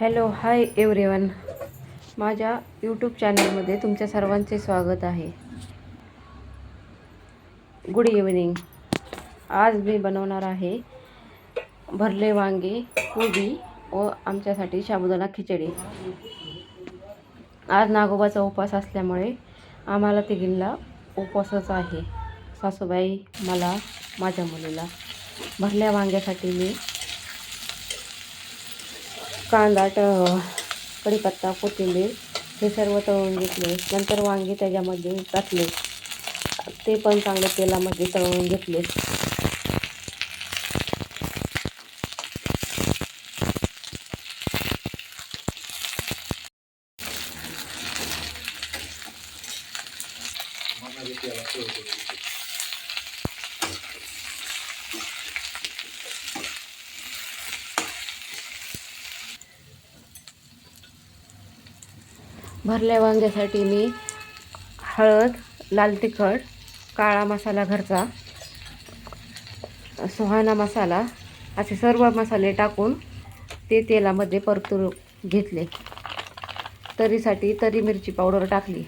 Hello hi everyone माझ्या YouTube चॅनलमध्ये तुमच्या सर्वांचे स्वागत आहे. Good evening. आज मी बनवणार आहे भरले वांगे कोबी व आमच्यासाठी साबुदाणा खिचडी. आज नागोबाचा उपवास असल्यामुळे आम्हाला तिघींना उपवासच आहे. सासूबाई मला माझ्या मुलीला. भरल्या वांग्यासाठी मी कांदा ट कढीपत्ता कोथिंबीर हे सर्व तळून घेतले. नंतर वांगे त्याच्यामध्ये टाकले. ते पण चांगले तेलामध्ये तळून घेतले. भरल्या वांग्यासाठी मी हळद लाल तिखट काळा मसाला घरचा सुहाणा मसाला असे सर्व मसाले टाकून ते तेलामध्ये परतून घेतले. तरीसाठी तरी मिरची पावडर टाकली.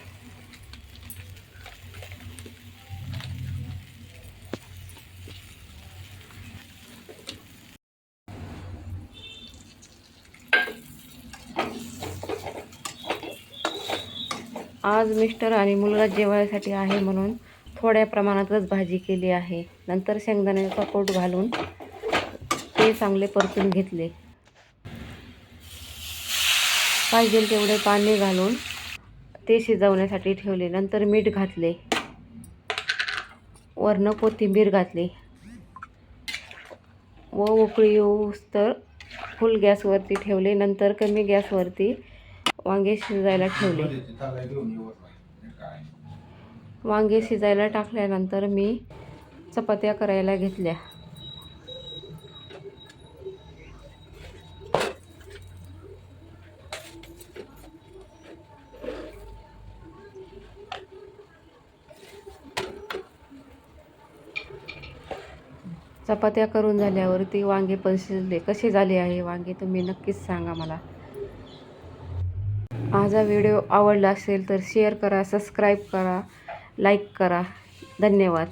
आज मिस्टर आणि मुलगा जेवायसाठी आहे म्हणून थोड्या प्रमाणातच भाजी केली आहे. नंतर शेंगदाण्याचा कोट घालून ते चांगले परतून घेतले. पाहिजे तेवढे पाणी घालून ते शिजवण्यासाठी ठेवले. नंतर मीठ घातले. वरनं कोथिंबीर घातली. व उकळी येऊस तर फुल गॅसवरती ठेवले. नंतर कमी गॅसवरती वांगे शिजायला ठेवले. वांगे शिजायला टाकल्यानंतर मी चपात्या करायला घेतल्या. चपात्या करून झाल्यावरती वांगे पण शिजले. कसे झाले आहे? वांगे तुम्ही नक्कीच सांगा मला. माझा व्हिडिओ आवडला असेल तर शेअर करा सबस्क्राईब करा लाईक करा. धन्यवाद.